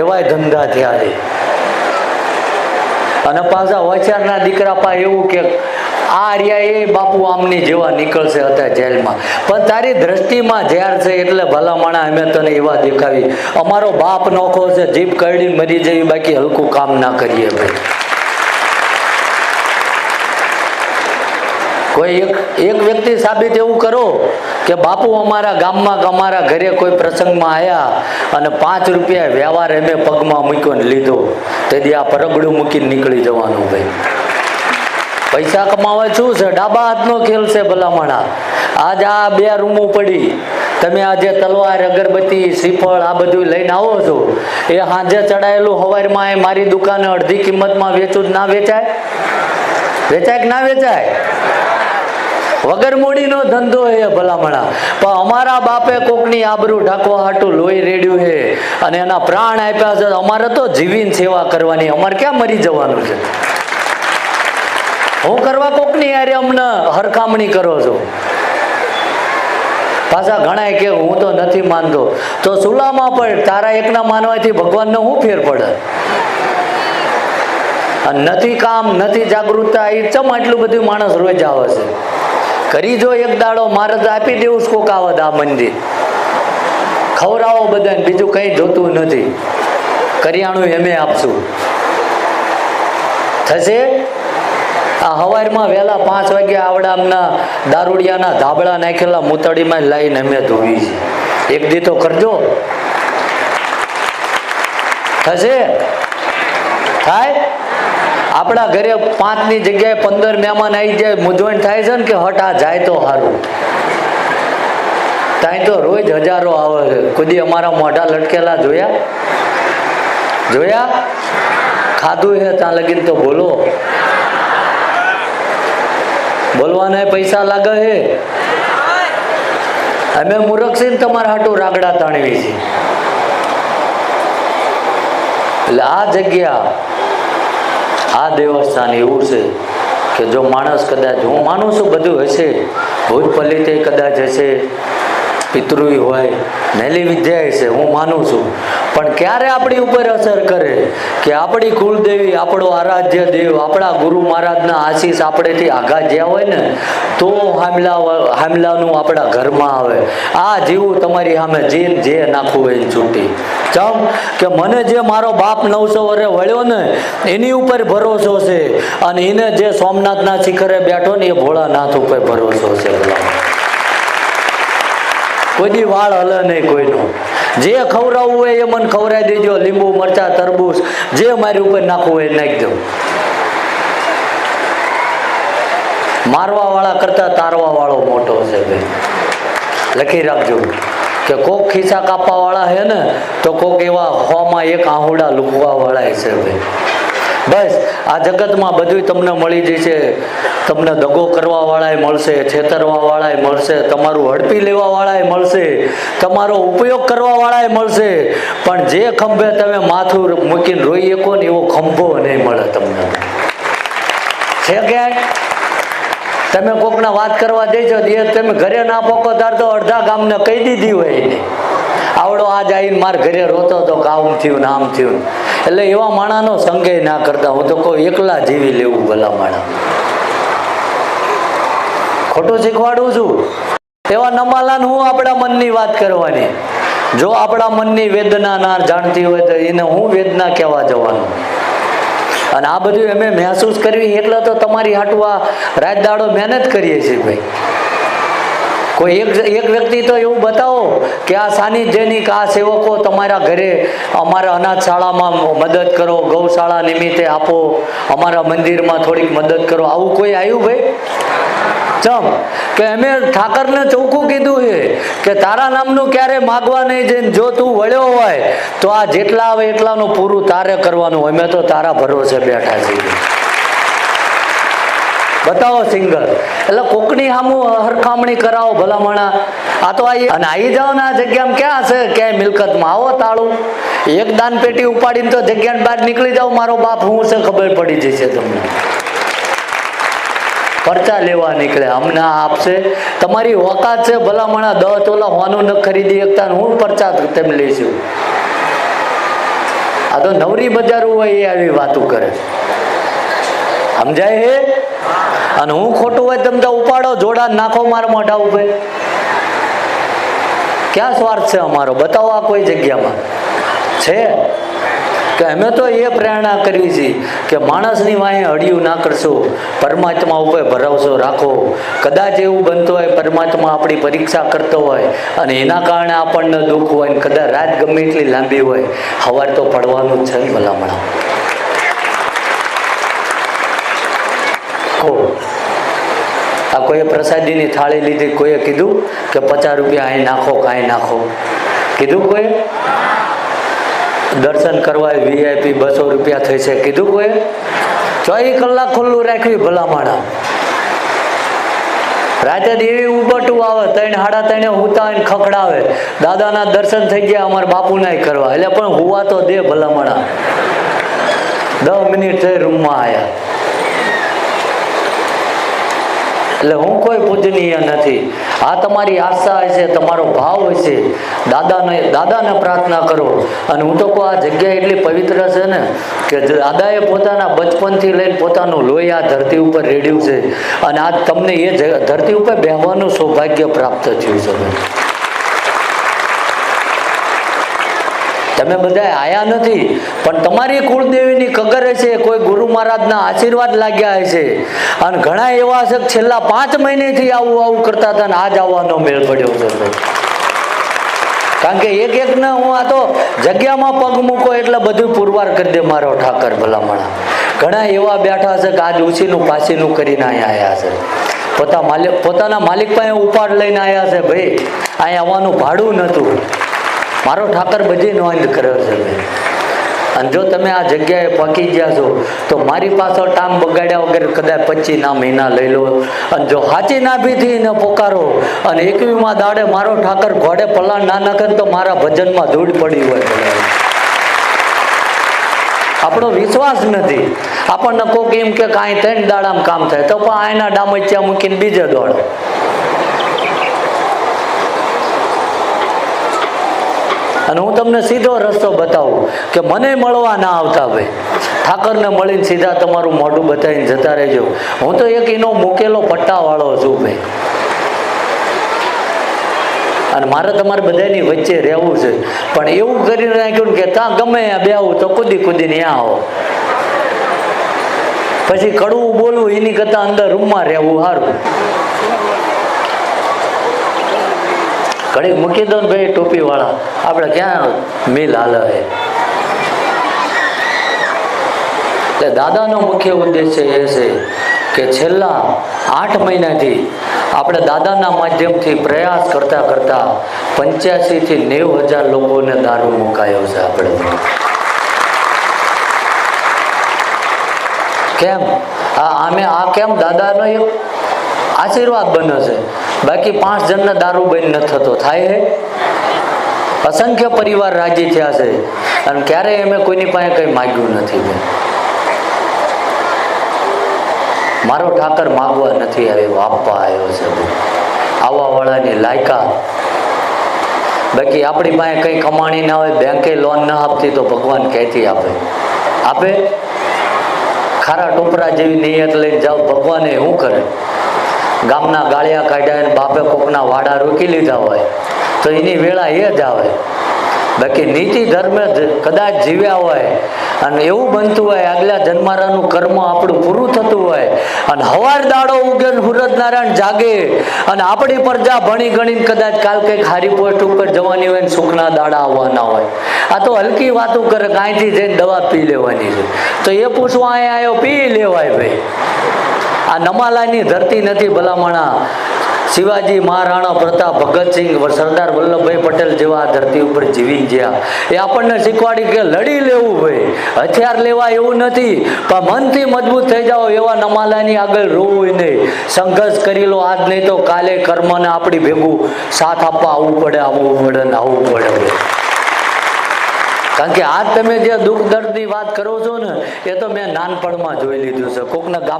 એવાય ધંધા થયા અને પાછા વચારના દીકરા પા એવું કે, આ રહ્યા એ બાપુ આમની જેવા નીકળશે હતા જેલમાં. પણ તારી દ્રષ્ટિમાં ઝેર છે એટલે ભલામણા અમે તને એવા દેખાવી. અમારો બાપ નોખો છે, જીભ કરડીને મરી જવી, બાકી હલકું કામ ના કરીએ ભાઈ. કોઈ એક એક વ્યક્તિ સાબિત એવું કરો કે બાપુ અમારા ગામમાં અમારા ઘરે કોઈ પ્રસંગમાં આવ્યા અને પાંચ રૂપિયા વ્યવહાર એમે પગમાં મૂક્યો ને લીધો. તેથી આ પરગડું મૂકીને નીકળી જવાનું ભાઈ. પૈસા કમાવા શું છે? ડાબા હાથનો ખેલ છે ભલામણા. આજ આ બે રૂમો પડી. તમે આજે તલવાર, અગરબત્તી, શ્રીફળ આ બધું લઈને આવો છો. એ સાંજે ચડાયેલું હવારમાં એ મારી દુકાને અડધી કિંમતમાં વેચું જ ના વેચાય? વેચાય કે ના વેચાય? વગર મૂડીનો ધંધો એ ભલામણા. પણ અમારા બાપે કોકની આબરૂ ઢાંકવા હાટું લોહી રેડ્યું છે. અને એના પ્રાણ આપ્યા છે. અમારે તો જીવીને સેવા કરવાની. અમારે ક્યાં મરી જવાનું છે? હું કરવા કોકની યારે અમને હરખામણી કરો છો? પાછા ઘણા કે હું તો નથી માનતો. તો સુલામાં પણ તારા એકના માનવાથી ભગવાનનો હું ફેર પડે? નથી કામ, નથી જાગૃતતા એ ચમ આટલું બધું માણસ રોજ આવે છે? કરી જો એક દાડો, મારે તો આપી દેવું કોક આવત આ મંદિર. ખવરાવો બધાને, બીજું કંઈ જોતું નથી. કરિયાણું એમે આપશું. થશે? આ હવારમાં વહેલા પાંચ વાગે આવડા આમના દારૂડિયાના ધાબળા નાખેલા મૂતળીમાં લઈને અમે ધોવી છે. એક દી તો કરજો. થશે? થાય? આપણા ઘરે પાંચની જગ્યાએ પંદર મહેમાન આવી જાય મૂંઝવણ થાય છે ને કે હટ, આ જાય તો સારું ત્યાં તો રોજ હજારો આવે છે. કુદી અમારા મોઢા લટકેલા જોયા? જોયા? ખાધું છે ત્યાં લગીને તો બોલો. બોલવાના પૈસા લાગે છે અમે છીએ ને તમારા હાટું રાગડા તાણવી છે એટલે આ જગ્યા આ દેવસ્થાન એવું છે કે જો માણસ કદાચ, હું માનું છું બધું હશે ભૂત પલિતે કદાચ હશે પિતૃય હોય નહેલી વિદ્યા હશે, હું માનું છું. પણ ક્યારે આપણી ઉપર અસર કરે? કે આપણી કુળદેવી, આપણો આરાધ્ય દેવ, આપણા ગુરુ મહારાજના આશીષ આપણેથી આઘાત જ્યાં હોય ને, તો હામલા હામલાનું આપણા ઘરમાં આવે. આ જીવું તમારી સામે જે જે નાખવું હોય એની છૂટી. ચમ કે મને જે મારો બાપ નવસો વર્ષે વળ્યો ને, એની ઉપર ભરોસો છે. અને એને જે સોમનાથના શિખરે બેઠો ને, એ ભોળાનાથ ઉપર ભરોસો છે. કોઈ વાળ હલે નહીં કોઈનો. જે ખવડાવવું હોય એ મને ખવડાવી દેજો, લીંબુ, મરચા, તરબૂચ, જે મારી ઉપર નાખવું હોય નાખી દઉં. મારવા વાળા કરતા તારવા વાળો મોટો છે ભાઈ લખી રાખજો કે કોક ખીસા કાપવા વાળા છે ને, તો કોક એવા હોમાં એક આહુડા લૂકવા વાળા છે ભાઈ બસ, આ જગતમાં બધું તમને મળી જશે. તમને દગો કરવા વાળાએ મળશે છેતરવા વાળાએ મળશે, તમારું હડપી લેવા વાળાએ મળશે, તમારો ઉપયોગ કરવા વાળાએ મળશે. પણ જે ખંભે તમે માથું મૂકીને રોઈ શકો ને એવો ખંભો નહીં મળે તમને. છે ક્યાંય તમે કોકના વાત કરવા જઈશો એ તમે ઘરે ના પોકો, તાર તો અડધા ગામને કહી દીધી હોય આવડો આજ આવીને મારે ઘરે રોતો તો કે થયું ને આમ થયું. એટલે એવા માણાનો સંગે ના કરતા હું તો કહું, એકલા જીવી લેવું ભલા માણા. ખોટું શીખવાડું છું. એવા નમાલાને હું આપણા મનની વાત કરવાની. જો આપણા મનની વેદના ના જાણતી હોય તો એને હું વેદના કહેવા જવાનું. અને આ બધું અમે મહેસૂસ કરવી એટલે તો તમારી હાટવા રાત દાડો મહેનત કરીએ છીએ ભાઈ. કોઈ એક એક વ્યક્તિ તો એવું બતાવો કે આ સાનિધ્યની આ સેવકો તમારા ઘરે અમારા અનાથ શાળામાં મદદ કરો, ગૌશાળા નિમિત્તે આપો, અમારા મંદિરમાં થોડીક મદદ કરો. આવું કોઈ આવ્યું ભાઈ? ચમ, કે અમે ઠાકરને ચોખ્ખું કીધું છે કે તારા નામનું ક્યારે માગવા નહીં જઈને જો તું વળ્યો હોય તો આ જેટલા આવે એટલાનું પૂરું તારે કરવાનું. અમે તો તારા ભરોસે બેઠા છીએ. બતાવો સિંગર એટલે કોકની સામું હરખામણી કરાવો ભલામણા. આ તો આઈ અને આવી જાઓ ને આ જગ્યામાં ક્યાં છે? ક્યાંય મિલકતમાં આવો તાળું. એક દાન પેટી ઉપાડીને તો જગ્યાની બહાર નીકળી જાઓ. મારો બાપ હું છે ખબર પડી જશે તમને. પરચા લેવા નીકળે. અમને આપશે. તમારી ઓકાત છે ભલામણા. દસ તોલા હોવાનું ન ખરીદી શકતા હું પરચા તેમ લઈશું આ તો નવરી બજારું હોય એ આવી વાતો કરે સમજાય હે? અને હું ખોટું હોય તમે તો ઉપાડો જોડા નાખો, મારા મોઢા ઉપર. ક્યાં સ્વાર્થ છે અમારો? બતાવો આ કોઈ જગ્યામાં. છે? કે અમે તો એ પ્રેરણા કરવી છે કે માણસની વાંહે અડિયું ના કરશો, પરમાત્મા ઉપર ભરોસો રાખો. કદાચ એવું બનતું હોય, પરમાત્મા આપણી પરીક્ષા કરતો હોય અને એના કારણે આપણને દુઃખ હોય ને કદાચ રાત ગમે એટલી લાંબી હોય. હવાર તો પડવાનું જ છે ભલામણા કહો આ કોઈએ પ્રસાદીની થાળી લીધી, કોઈએ કીધું કે પચાસ રૂપિયા અહીં નાખો, કાંઈ નાખો. કીધું કોઈ? દર્શન કરવા વીઆઈપી બસો રૂપિયા થઈ છે. કીધું કોઈ? ચોવીસ કલાક ખુલ્લું રાખ્યું ભલામણા. રાતે દેવી ઉબટું આવે, ત્રણ હાડા ત્રણે હુતા ખખડાવે. દાદાના દર્શન થઈ ગયા, અમારા બાપુના કરવા. એટલે પણ હુવા તો દે ભલામણા. દસ મિનિટ થઈ રૂમમાં આવ્યા એટલે હું કોઈ પૂજનીય નથી. આ તમારી આશા હશે તમારો ભાવ હશે દાદાને દાદાને પ્રાર્થના કરો. અને હું તો કહું, આ જગ્યા એટલી પવિત્ર છે ને કે દાદાએ પોતાના બચપનથી લઈને પોતાનું લોહી આ ધરતી ઉપર રેડ્યું છે. અને આ તમને એ ધરતી ઉપર બેહવાનું સૌભાગ્ય પ્રાપ્ત થયું છે. તમે બધા આયા નથી, પણ તમારી કુળદેવીની કગર હશે કોઈ ગુરુ મહારાજના આશીર્વાદ લાગ્યા હશે. અને ઘણા એવા છે છેલ્લા પાંચ મહિનેથી આવું આવું કરતા હતા ને આજ આવવાનો મેળ પડ્યો છે કારણ કે એક એક ને હું આ તો જગ્યામાં પગ મૂકો એટલે બધું પુરવાર કરી દે મારો ઠાકર ભલામણા. ઘણા એવા બેઠા છે કે આજ ઉછીનું પાછીનું કરીને અહીંયા આવ્યા છે. પોતા માલિક પોતાના માલિક પાસે ઉપાડ લઈને આવ્યા છે, ભાઈ, અહીંયા આવવાનું ભાડું નહોતું. મારો ઠાકર બધી નોંધ કર્યો છે. અને જો તમે આ જગ્યાએ પહોંચી ગયા છો, તો મારી પાછળ ટામ બગાડ્યા વગર કદાચ પચી ના મહિના લઈ લો. અને જો હાચી નાભીથી એને પોકારો, અને એકવીમાં દાડે મારો ઠાકર ઘોડે પલાણ ના નાખે ને તો મારા ભજનમાં ધૂળ પડી હોય. આપણો વિશ્વાસ નથી. આપણને કોક એમ કે કાંઈ ત્રણ દાડામાં કામ થાય, તો પણ આના ડામચ્યા મૂકીને બીજે દોડો. અને હું તમને સીધો રસ્તો બતાવું કે મને મળવા ના આવતા ભાઈ ઠાકરને મળીને સીધા તમારું મોઢું બતાવીને જતા રહેજો. હું તો એક એનો મૂકેલો પટ્ટાવાળો છું ભાઈ. અને મારે તમારે બધાની વચ્ચે રહેવું છે. પણ એવું કરી નાખ્યું કે ત્યાં ગમે બે આવું તો કુદી કુદીને ત્યાં આવો. પછી કડવું બોલવું એની કરતાં અંદર રૂમમાં રહેવું સારું. ઘડીક મૂકી દો ને ભાઈ ટોપી વાળા આપણે ક્યાં મિલ હાલે એટલે દાદાનો મુખ્ય ઉદ્દેશ્ય એ છે કે છેલ્લા આઠ મહિનાથી આપણે દાદાના માધ્યમથી પ્રયાસ કરતા કરતા પંચ્યાસી થી નેવું હજાર લોકોને દારૂ મુકાયો છે આપણે. કેમ? આ આમે આ કેમ દાદાનો એક આશીર્વાદ બને છે? બાકી પાંચ જણને દારૂ બંધ ન થતો. થાય હે? અસંખ્ય પરિવાર રાજી થયા છે. અને ક્યારેય અમે કોઈની પાસે કંઈ માગ્યું નથી મારો ઠાકર માગવા નથી આવ્યો, આપવા આવ્યો છે આવવાવાળાની આવવા વાળાની લાયકા. બાકી આપણી પાસે કંઈ કમાણી ના હોય, બેંકે લોન ના આપતી તો ભગવાન કહેતી આપે? આપે? ખારા ટોપરા જેવી નિયત લઈને જાઓ, ભગવાને શું કરે? ગામના ગાળિયા કાઢ્યા બાપે કોકના વાડા રોકી લીધા હોય. તો એની વેળા એ જ આવે. બાકી નીતિ ધર્મ કદાચ જીવ્યા હોય અને એવું બનતું હોય, આગલા જન્મારાનું કર્મ આપણું પૂરું થતું હોય અને હવાર દાડો ઉગે નારાયણ જાગે અને આપણી પ્રજા ભણી ગણીને કદાચ કાલ કંઈક હારી પોસ્ટ ઉપર જવાની હોય ને સુખના દાડા આવવાના હોય. આ તો હલકી વાતો કરે કાંઈથી જઈને દવા પી લેવાની છે. તો એ પૂછવા અહીંયા આવ્યો, પી લેવાય ભાઈ. આ નમાલાની ધરતી નથી ભલામણા. શિવાજી મહારાણા પ્રતાપ ભગતસિંહ સરદાર વલ્લભભાઈ પટેલ જેવા ધરતી ઉપર જીવી ગયા. એ આપણને શીખવાડી કે લડી લેવું ભાઈ. હથિયાર લેવા એવું નથી, પણ મનથી મજબૂત થઈ જાઓ એવા નમાલાની આગળ રોવું નહીં. સંઘર્ષ કરી લો, આજ નહીં તો કાલે કર્મને આપણી ભેગું સાથ આપવા આવવું પડે આવવું પડે આવવું પડે કારણ કે આજ તમે જે દુઃખ દર્દની વાત કરો છો ને, એ તો મેં નાનપણમાં જોઈ લીધું છે. કોકના ગામ